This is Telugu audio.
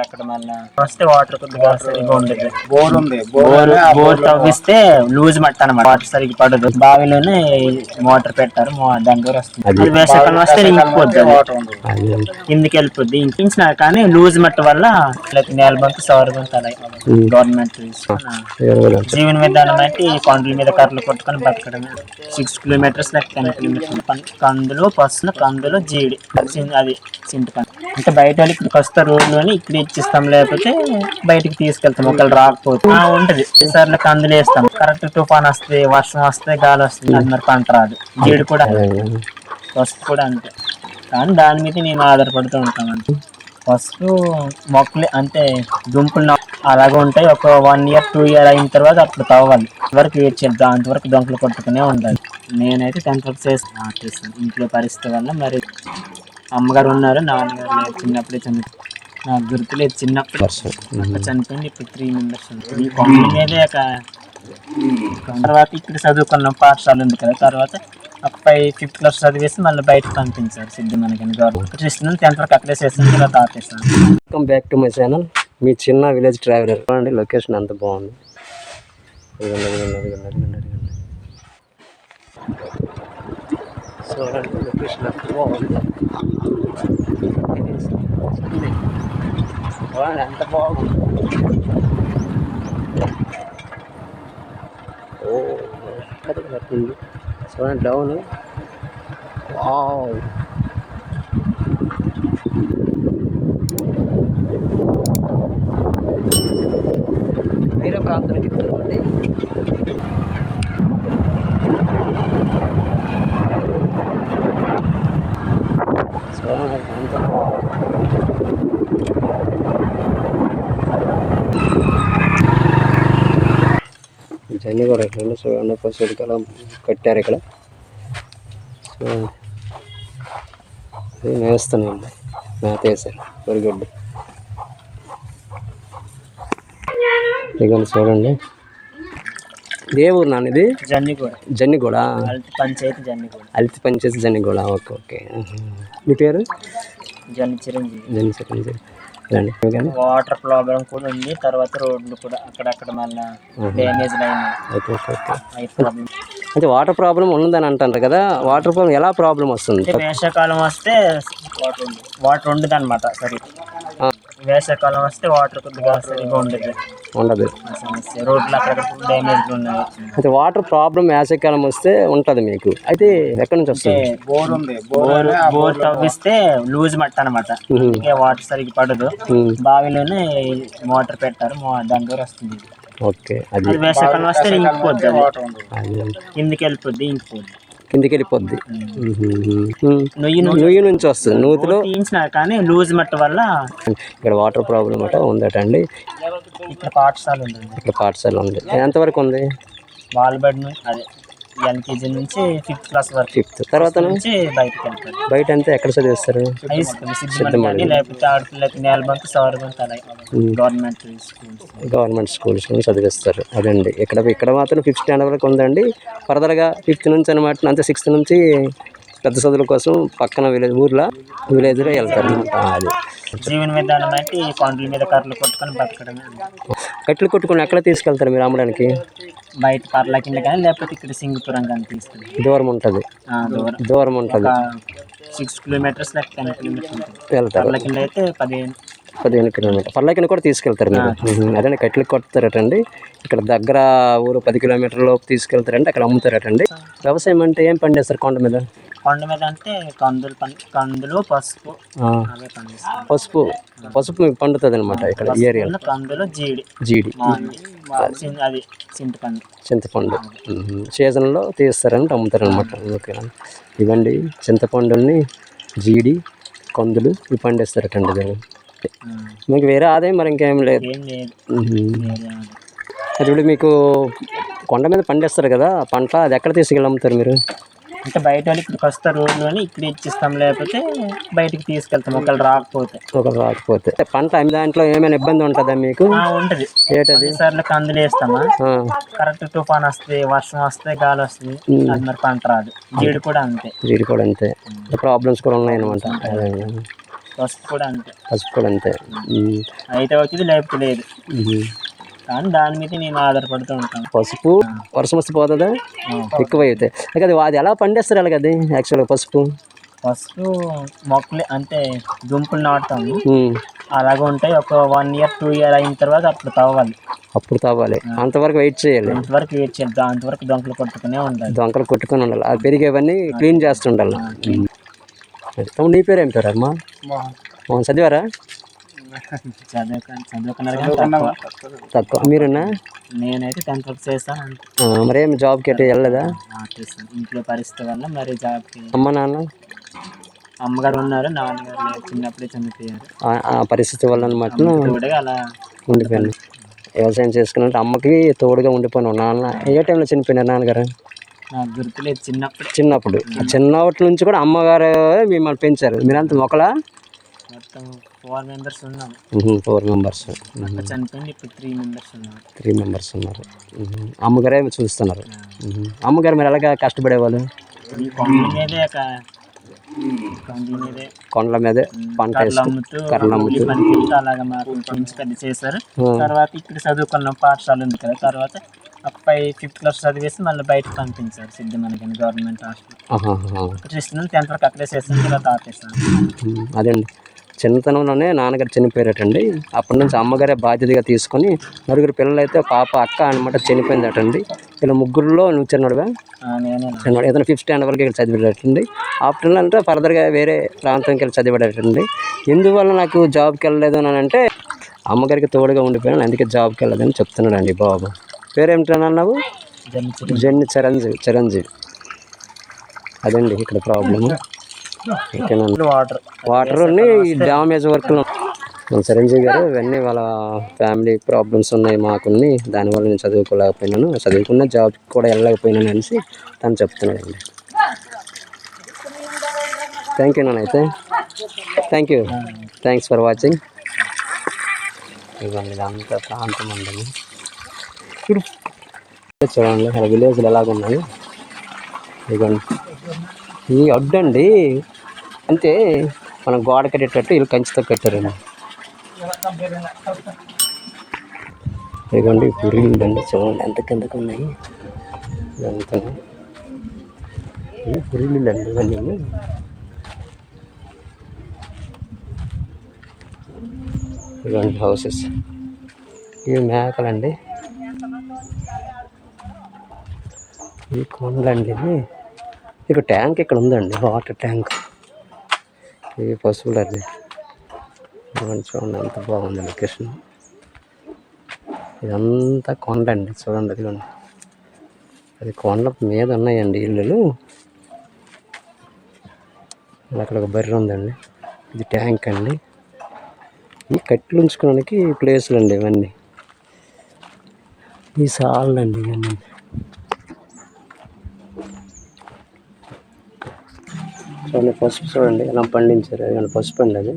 అక్కడ మళ్ళీ వస్తే వాటర్ కొద్దిగా సరిగా ఉండదు. బోర్ ఉంది. బోర్ బోర్ తవ్విస్తే లూజ్ మట్ట అనమాట వాటర్ సరిగ్గా పడదు. బావిలోనే మోటార్ పెట్టారు దాని ద్వారా వస్తుంది. అది వేసవికాలం వస్తే ఇంకిపోద్ది కిందికి వెళ్ళిపోద్ది. ఇంకించిన కానీ లూజ్ మట్ట వల్ల లేకపోతే నేల బంతు సవర బంతు అలా గవర్నమెంట్ జీవన విధానం అంటే ఈ కొండల మీద కర్రలు కొట్టుకొని బతకడమే. సిక్స్ కిలోమీటర్స్ లేక టెన్ కిలోమీటర్స్ కందులు పసులు కందులు జీడి. అది చింతపండు అంటే బయట వాళ్ళు ఇక్కడికి వస్తారు రోడ్లోని ఇక్కడ ఇచ్చిస్తాం లేకపోతే బయటికి తీసుకెళ్తాం. ఒకళ్ళు రాకపోతే. ఉంటది. ఈసారి కందులు వేస్తాం. కరెక్ట్ తుఫాన్ వస్తే వర్షం వస్తే గాలి వస్తుంది అది మరి పంట రాదు. జీడి కూడా పసుపు కూడా అంతే. కానీ దాని మీద నేను ఆధారపడుతూ ఉంటాను ఫస్ట్ మొక్కలు అంటే దుంపులు అలాగే ఉంటాయి. ఒక వన్ ఇయర్ టూ ఇయర్ అయిన తర్వాత అప్పుడు తవ్వాలి. వరకు వెయిట్ చేద్దాం అంతవరకు వరకు కొట్టుకునే ఉండాలి. నేనైతే టెన్త్ వరకు చేస్తాను. ఇంట్లో పరిస్థితి వల్ల మరి అమ్మగారు ఉన్నారు నాన్నగారు చిన్నప్పుడే చనిపోయి నాకు గుర్తులేదు చిన్నప్పుడు అట్లా చనిపోయింది ఇప్పుడు త్రీ మెంబర్స్ ఈ కొండ మీదే ఒక తర్వాత ఇక్కడ చదువుకున్నాం పాఠశాల ఉంది కదా తర్వాత ఒక ఫైవ్ ఫిఫ్త్ క్లాస్ చదివేసి మళ్ళీ బయటకు పంపించారు సిద్ధి మనకి గవర్నమెంట్ క్రిస్టియన్ టెన్త్ వరకు అక్కడే చేసిన తర్వాత ఆపేసాను welcome back to my channel మీ చిన్న విలేజ్ ట్రావెలర్ చూడండి లొకేషన్ అంత బాగుంది ఇదిగోండి, ఇదిగోండి, ఇదిగోండి, ఇదిగోండి, ఇదిగోండి. చూడండి లొకేషన్ అంత బాగుంది చూడండి ఎంత బాగుంది ఓ ఎక్కడ పడుతుంది చూడండి డౌన్ వావ్ వేరే ప్రాంతానికి వెళ్తున్నామండి చూడండి ఎంత బాగుంది. జన్ని కూడా ఎట్లా చూడండి పసుపు కల కట్టారు ఇక్కడ. చూడండి ఇది మేస్తున్నాయండి మేత వేసారు వరిగడ్డి ఇదిగోండి చూడండి. ఏ ఊరు నాన్న ఇది? జన్నిగూడ. జన్నిగూడ? అల్టి పంచాయతీ జన్నిగూడ. అలితి పనిచేసి జన్నిగూడ. Okay okay. మీ పేరు? జన్ని చిరంజీవి రండి ఓకేనా వాటర్ ప్రాబ్లం కూడా ఉంది. తర్వాత రోడ్లు కూడా అక్కడక్కడ మళ్ళీ డ్యామేజ్ అయినాయి. అంటే వాటర్ ప్రాబ్లం ఉన్నదని అంటారు కదా వాటర్ ప్రాబ్లం ఎలా ప్రాబ్లం వస్తుంది? అంటే వేసవికాలం వస్తే వాటర్ ఉంది వాటర్ ఉండదు అనమాట సరే వేసవికాలం వస్తే వాటర్ కొద్దిగా సరిగా ఉండదు. ఉండదు. సమస్య. రోడ్లు అక్కడక్కడ డ్యామేజ్ ఉన్నాయి. అయితే వాటర్ ప్రాబ్లం వేసవికాలం వస్తే ఉంటుంది మీకు. అయితే ఎక్కడి నుంచి వస్తుంది? బోర్ ఉంది. బోర్ బోర్ తవ్విస్తే లూజ్ మట్ట అనమాట ఉహు. వాటర్ సరిగ్గా పడదు. బావిలోనే మోటార్ పెట్టారు. దాని ద్వారా వస్తుంది. ఓకే అది వేసవికాలం వస్తే ఇంకిపోద్ది కిందికి వెళ్ళిపోద్ది ఇంకిపోద్ది. కిందికి వెళ్ళిపోద్ది. నొయ్యి నుంచి నుయ్యి నుంచి వస్తుంది నూతిలో కానీ లూజ్ మట్ట వల్ల ఇక్కడ వాటర్ ప్రాబ్లం అట ఉందట అండి. ఇక్కడ పాఠశాల ఉందండి. ఇక్కడ పాఠశాల ఉంది. ఎంతవరకు ఉంది? వాల్బడ్ అదే. ఎల్కేజీ నుంచి ఫిఫ్త్ క్లాస్ వరకు ఫిఫ్త్. తర్వాత నుంచి బయటకు వెళ్తారు బయట అంతా ఎక్కడ చదివిస్తారు హై స్కూల్ సిద్ధిమణి కానీ లేకపోతే ఆడపిల్లకి నేల బంక్ సవర బంక్ గవర్నమెంట్ స్కూల్స్ గవర్నమెంట్ స్కూల్స్ నుంచి చదివిస్తారు. అదండి. ఇక్కడ ఇక్కడ మాత్రం ఫిఫ్త్ స్టాండర్డ్ వరకు ఉందండి. ఫర్దర్గా ఫిఫ్త్ నుంచి అనమాట అంతే సిక్స్త్ నుంచి పెద్ద చదువుల కోసం పక్కన విలేజ్ ఊర్లో విలేజ్లో వెళ్తారు. అది. జీవన విధానం అంటే ఈ కొండల మీద కర్రలు కొట్టుకొని బతకడమే. కట్టెలు కొట్టుకుని ఎక్కడ తీసుకెళ్తారు మీరు అమ్మడానికి? బయట పర్ల కింద కానీ లేకపోతే ఇక్కడ సింగపురం కానీ తీసుకెళ్ళి దూరం ఉంటుంది. దూరం. ఉంటుంది. సిక్స్ కిలోమీటర్స్ లేక టెన్ కిలోమీటర్స్ ఉంటుంది. వెళ్తారు. పర్ల కింద అయితే పదిహేను పదిహేను కిలోమీటర్. పర్లకిని కూడా తీసుకెళ్తారు మీరు. అదే కట్టెలు కొడతారటండి. ఇక్కడ దగ్గర ఊరు పది కిలోమీటర్ల తీసుకెళ్తారంటే అక్కడ అమ్ముతారటండి. వ్యవసాయం అంటే ఏం పండిస్తారు కొండ మీద? కొండ మీద అంటే కందులు కందులు పసుపు. పసుపు. పసుపు మీకు పండుతుంది అనమాట ఇక్కడ ఈ ఏరియాలో? కందులు జీడి. జీడి. అది చింతపండు. చింతపండు. సీజన్లో తీస్తారని అమ్ముతారనమాట ఓకే. ఇవ్వండి చింతపండుని జీడి కందులు ఇవి పండిస్తారటండి ఇది ఆ, మీకు వేరే ఆదాయం మరి ఇంకేం లేదు. అది. ఇప్పుడు మీకు కొండ మీద పండిస్తారు కదా పంట అది ఎక్కడ తీసుకెళ్ళి అమ్ముతారు మీరు? అంటే బయట వాళ్ళు ఇక్కడికి వస్తారు రోడ్లోని ఇక్కడ ఇచ్చిస్తాం లేకపోతే బయటికి తీసుకెళ్తాం ఒకళ్ళు రాకపోతే. ఒక రాకపోతే. పంట దాంట్లో ఏమైనా ఇబ్బంది ఉంటుందా మీకు? ఉంటది. ఏటది? సార్లు కందులు వేస్తామా? కరెక్ట్ తుఫాన్ వస్తే వర్షం వస్తే గాలి వస్తుంది అది మరి పంట రాదు. జీడి కూడా అంతే. వీడి కూడా అంతే. ప్రాబ్లమ్స్ కూడా ఉన్నాయన్నమాట. పసుపు కూడా అంతే పసుపు కూడా అంతే. అయితే వచ్చింది లేకపోతే లేదు. కానీ దాని మీద నేను ఆధారపడుతూ ఉంటాను. పసుపు వర్షం వస్తే పోతుందా. ఎక్కువ అయితే అది అది ఎలా పండేస్తారు అలాగ అది? యాక్చువల్గా పసుపు? పసుపు మొక్కలు అంటే దుంపులు నాటుతాము. అలాగే ఉంటాయి. ఒక వన్ ఇయర్ టూ ఇయర్ అయిన తర్వాత అప్పుడు తవ్వాలి. అప్పుడు తావాలి అంతవరకు వెయిట్ చేయాలి. అంతవరకు వెయిట్ చేయాలి. అంతవరకు దొంగలు పట్టుకునే ఉండాలి. దొంగలు కొట్టుకొని ఉండాలి. అది పెరిగేవన్నీ క్లీన్ చేస్తుండాలి. తమ్ముడు నీ పేరు ఏం పేరు అమ్మా? మోహన్. చదివారా? తక్కువ. మీరున్నా? నేనైతే టెన్త్ వరకు చేస్తాను మరేం జాబ్కి అటు వెళ్ళలేదా? ఇంట్లో పరిస్థితి వల్ల మరి జాబ్కి అమ్మ నాన్న? అమ్మగారు ఉన్నారు నాన్నగారు చిన్నప్పుడే చనిపోయారు. ఆ- పరిస్థితి వల్ల అనమాట తోడుగా అలా ఉండిపోయాను. వ్యవసాయం చేసుకున్నట్టు అమ్మకి తోడుగా ఉండిపోయాను. నాన్న ఏ టైంలో చనిపోయినారు నాన్నగారు? గుర్తులేదు. చిన్నప్పుడే. చిన్నప్పుడు. చిన్నప్పటి నుంచి కూడా అమ్మగారు మిమ్మల్ని పెంచారు. మీరంతా మొక్కలా మొత్తం ఫోర్ మెంబర్స్ ఉన్నాం. Four members. చనిపోయింది ఇప్పుడు త్రీ మెంబర్స్ ఉన్నాం త్రీ మెంబర్స్ ఉన్నారు. మ్మ్. అమ్మగారే చూస్తున్నారు. మ్మ్. అమ్మగారు మీరు ఎలాగా కష్టపడేవాళ్ళు? కొండల మీదే పంట కర్రలు అమ్ముతూ అలాగా మాకు చేశారు. తర్వాత ఇక్కడ చదువుకున్న పాఠశాల ఉంది కదా తర్వాత ఫైవ్ ఫిఫ్త్ క్లాస్ చదివేసి మళ్ళీ బయటకు పంపించారు సిద్ధి మనకి గవర్నమెంట్ నుంచి టెన్త్ వరకు అక్కడే చేస్తాను తర్వాత ఆపేసాను. అదండి. చిన్నతనంలోనే నాన్నగారు చనిపోయారటండి. అప్పటి నుంచి అమ్మగారే బాధ్యతగా తీసుకొని నలుగురు పిల్లలు అయితే పాప అక్క అనమాట చనిపోయిందటండి. ఇలా ముగ్గురులో నువ్వు చిన్నడుగా చిన్నవాడు ఏదైనా ఫిఫ్త్ స్టాండర్డ్ వరకు ఇక్కడ చదివేటండి ఆఫ్టర్ అంటే ఫర్దర్గా వేరే ప్రాంతంకి వెళ్ళి చదివేటండి ఎందువల్ల నాకు జాబ్కి వెళ్ళలేదు అని అంటే అమ్మగారికి తోడుగా ఉండిపోయాను అందుకే జాబ్కి వెళ్ళలేదని చెప్తున్నాడండి బాబు. పేరేమిటని అన్నావు? జన్మ జెన్ చిరంజీవి చిరంజీవి. అదండి ఇక్కడ ప్రాబ్లము. ఓకేనండి వాటర్. వాటర్ని డ్యామేజ్ వర్క్లు చిరంజీవి గారు ఇవన్నీ వాళ్ళ ఫ్యామిలీ ప్రాబ్లమ్స్ ఉన్నాయి మాకున్ని దానివల్ల నేను చదువుకోలేకపోయినాను. చదువుకున్న జాబ్కి కూడా వెళ్ళలేకపోయినాను అనేసి తను చెప్తున్నాడండి. థ్యాంక్ యూ నాన్న అయితే. Thank you thanks for watching ఇవ్వండి ఇదంతా ప్రాంతం అండి చూడండి అక్కడ విలేజ్లు ఎలాగున్నాయి. ఇదిగోండి. ఈ అడ్డు అండి అంటే మనం గోడ కట్టేటట్టు వీళ్ళు కంచితో కట్టారండి. ఇదిగోండి పురిళ్ళు అండి చూడండి ఎంత కిందకు ఉన్నాయి. ఇదంతా. ఈ అండి ఇవన్నీ. ఇదిగోండి హౌసెస్ ఇవి మేకలండి. ఈ కొండలండి ఇవి ఇక ట్యాంక్ ఇక్కడ ఉందండి వాటర్ ట్యాంక్. ఇవి పశువులండి చూడండి ఎంత బాగుంది లొకేషన్. ఇదంతా కొండ అండి చూడండి అదిగోండి అది కొండ మీద ఉన్నాయండి ఇల్లులు. అక్కడ ఒక బర్రె ఉందండి ఇది ట్యాంక్ అండి. ఈ కట్టెలు ఉంచుకోవడానికి ప్లేసులు అండి ఇవన్నీ. ఈ సాళ్ళు అండి ఇవన్నీ. చూడండి పసుపు చూడండి ఎలా పండించారు ఇవన్నీ పసుపు అండి అది.